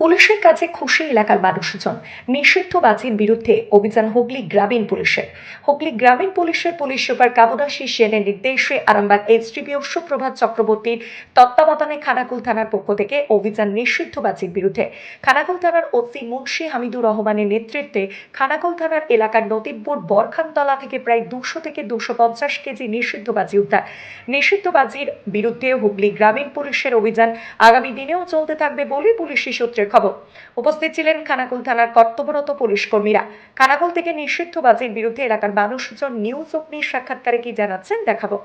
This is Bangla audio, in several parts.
পুলিশের কাছে খুশি এলাকার মানুষজন। নিষিদ্ধ বাজির বিরুদ্ধে অভিযান হুগলি গ্রামীণ পুলিশের। হুগলি গ্রামীণ পুলিশের পুলিশ সুপার কাবুনাশী সেনের নির্দেশে আরামবাগ এসডিপিও সুপ্রভাত চক্রবর্তীর তত্ত্বাবধানে খানাকুল থানার পক্ষ থেকে অভিযান নিষিদ্ধ বাজির বিরুদ্ধে। খানাকুল থানার ওসি মুন্সি হামিদুর রহমানের নেতৃত্বে খানাকুল থানার এলাকার নদীপুর বরখানতলা থেকে প্রায় দুশো থেকে দুশো পঞ্চাশ কেজি নিষিদ্ধ বাজি উদ্ধার। নিষিদ্ধ বাজির বিরুদ্ধে হুগলি গ্রামীণ পুলিশের অভিযান আগামী দিনেও চলতে থাকবে বলে পুলিশি সূত্রের খবর। উপস্থিত ছিলেন খানাকুল থানার কর্তব্যরত পুলিশ কর্মীরা। খানাকুল থেকে নিষিদ্ধ বাজির বিরুদ্ধে এলাকার মানুষজন নিউজ অগ্নির সাক্ষাৎকারে কি জানাচ্ছেন, দেখাবো।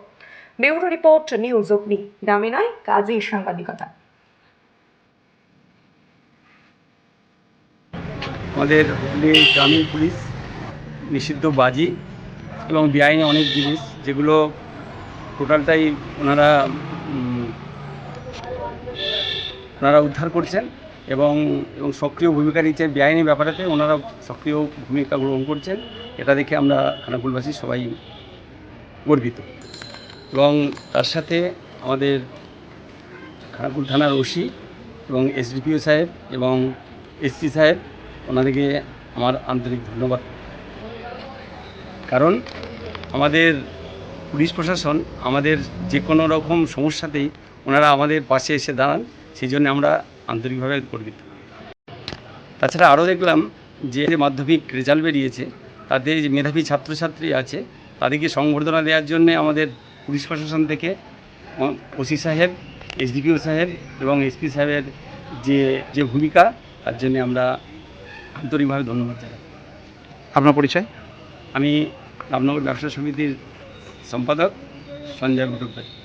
ব্যুরো রিপোর্ট, নিউজ অগ্নি। গ্রামে নয় কাজী সাংবাদিকতা। আমাদের হুগলি গ্রামীণ পুলিশ, নিষিদ্ধ বাজি এবং বেআইনি অনেক জিনিস, যেগুলো টোটালটাই ওনারা ওনারা উদ্ধার করছেন। এবং এবং সক্রিয় ভূমিকা নিচ্ছেন বেআইনি ব্যাপারেতে ওনারা সক্রিয় ভূমিকা গ্রহণ করছেন। এটা দেখে আমরা খানাকুলবাসী সবাই গর্বিত। এবং তার সাথে আমাদের খানাকুল থানার ওসি এবং এসডিপিও সাহেব এবং এসপি সাহেব, ওনাদেরকে আমার আন্তরিক ধন্যবাদ। কারণ আমাদের পুলিশ প্রশাসন আমাদের যে কোনো রকম সমস্যাতেই ওনারা আমাদের পাশে এসে দাঁড়ান, সেই জন্য আমরা আন্তরিকভাবে গর্বিত। তাছাড়া আরও দেখলাম যে যে মাধ্যমিক রেজাল্ট বেরিয়েছে তাতে যে মেধাবী ছাত্রছাত্রী আছে তাদেরকে সংবর্ধনা দেওয়ার জন্য আমাদের পুলিশ প্রশাসন থেকে ওসি সাহেব এসডিপিও সাহেব এবং এসপি সাহেবের যে যে ভূমিকা তার জন্য আমরা আন্তরিকভাবে ধন্যবাদ জানাই। আপনার পরিচয়? আমি রামনগর ব্যবসা সমিতির সম্পাদক সঞ্জয় মুখোপাধ্যায়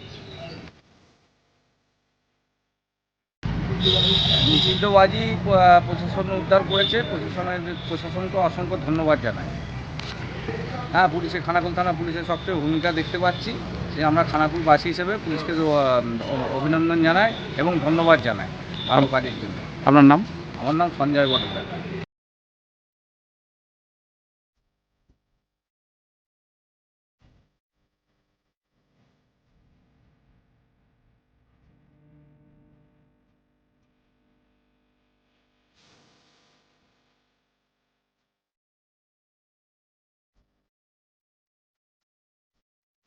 নিষিদ্ধবাজি প- প্রশাসন উদ্ধার করেছে। প্রশাসনের প্রশাসনকে অসংখ্য ধন্যবাদ জানাই। হ্যাঁ পুলিশের খানাকুল থানা পুলিশের সবচেয়ে ভূমিকা দেখতে পাচ্ছি। সে আমরা খানাকুলবাসী হিসেবে পুলিশকে অভিনন্দন জানাই এবং ধন্যবাদ জানাই। ভালো কাজের জন্য। আপনার নাম? আমার নাম Sanjay Battopadhyay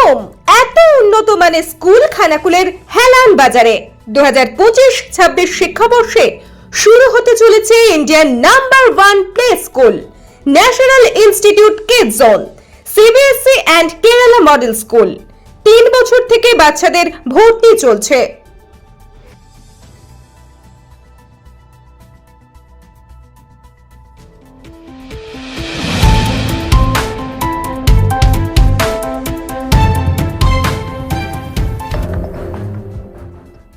প্রথম এত উন্নত মানের স্কুল খানাকুলের হেলান বাজারে। দু হাজার পঁচিশ, ছাব্বিশ শিক্ষাবর্ষে শুরু হতে চলেছে ইন্ডিয়ার number one play school national institute kid zone CBSE and Kerala model school তিন বছর থেকে বাচ্চাদের ভর্তি চলছে।